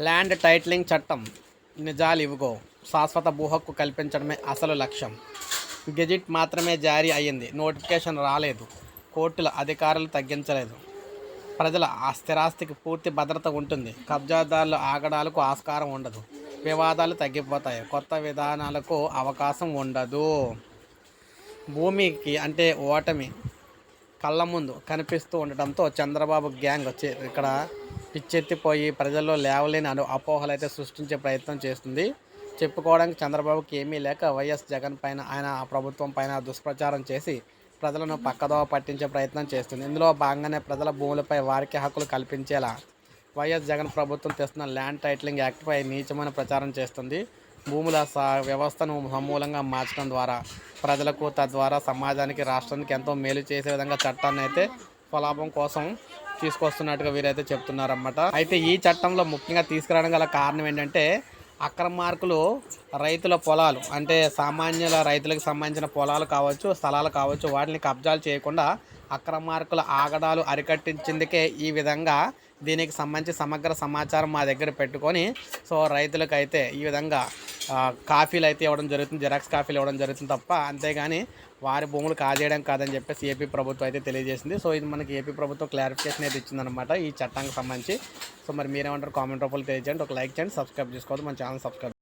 Land titling చట్టం నిజాలు ఇవ్వగో శాశ్వత భూహక్కు కల్పించడమే అసలు లక్ష్యం. గెజిట్ మాత్రమే జారీ అయ్యింది. నోటిఫికేషన్ రాలేదు. కోర్టుల అధికారులు తగ్గించలేదు. ప్రజల ఆ స్థిరాస్తికి పూర్తి భద్రత ఉంటుంది. కబ్జాదారుల ఆగడాలకు ఆస్కారం ఉండదు. వివాదాలు తగ్గిపోతాయి. కొత్త విధానాలకు అవకాశం ఉండదు. భూమికి అంటే ఓటమి కళ్ళ ముందు కనిపిస్తూ ఉండటంతో చంద్రబాబు గ్యాంగ్ వచ్చి ఇక్కడ పిచ్చెత్తిపోయి ప్రజల్లో లేవలేని అను అపోహలు అయితే సృష్టించే ప్రయత్నం చేస్తుంది. చెప్పుకోవడానికి చంద్రబాబుకి ఏమీ లేక వైఎస్ జగన్ పైన ఆయన ప్రభుత్వం పైన దుష్ప్రచారం చేసి ప్రజలను పక్కదోవ పట్టించే ప్రయత్నం చేస్తుంది. ఇందులో భాగంగానే ప్రజల భూములపై వారికి హక్కులు కల్పించేలా వైఎస్ జగన్ ప్రభుత్వం తెస్తున్న ల్యాండ్ టైటిలింగ్ యాక్ట్పై నీచమైన ప్రచారం చేస్తుంది. భూముల సా వ్యవస్థను సమూలంగా మార్చడం ద్వారా ప్రజలకు తద్వారా సమాజానికి రాష్ట్రానికి ఎంతో మేలు చేసే విధంగా చట్టాన్ని అయితే స్వలాభం కోసం తీసుకొస్తున్నట్టుగా వీరైతే చెప్తున్నారన్నమాట. అయితే ఈ చట్టంలో ముఖ్యంగా తీసుకురావడం గల కారణం ఏంటంటే అక్రమ మార్కులు రైతుల పొలాలు అంటే సామాన్యుల రైతులకు సంబంధించిన పొలాలు కావచ్చు స్థలాలు కావచ్చు వాటిని కబ్జాలు చేయకుండా అక్రమ మార్కుల ఆగడాలు అరికట్టించేందుకే ఈ విధంగా దీనికి సంబంధించి సమగ్ర సమాచారం మా దగ్గర పెట్టుకొని సో రైతులకైతే అయితే ఈ విధంగా కాఫీలు అయితే ఇవ్వడం జరుగుతుంది జిరాక్స్ కాఫీలు ఇవ్వడం జరుగుతుంది తప్ప అంతేగాని వారి భూములు కాజేయడం కాదని చెప్పేసి ఏపీ ప్రభుత్వం అయితే తెలియజేసింది. సో ఇది మనకి ఏపీ ప్రభుత్వం క్లారిఫికేషన్ అయితే ఇచ్చిందనమాట ఈ చట్టానికి సంబంధించి. సో మరి మీరేమంటారు కామెంట్ రూపంలో తెలియజేయండి. ఒక లైక్ చేయండి సబ్స్క్రైబ్ చేసుకోవద్దు మన ఛానల్ సబ్స్క్రైబ్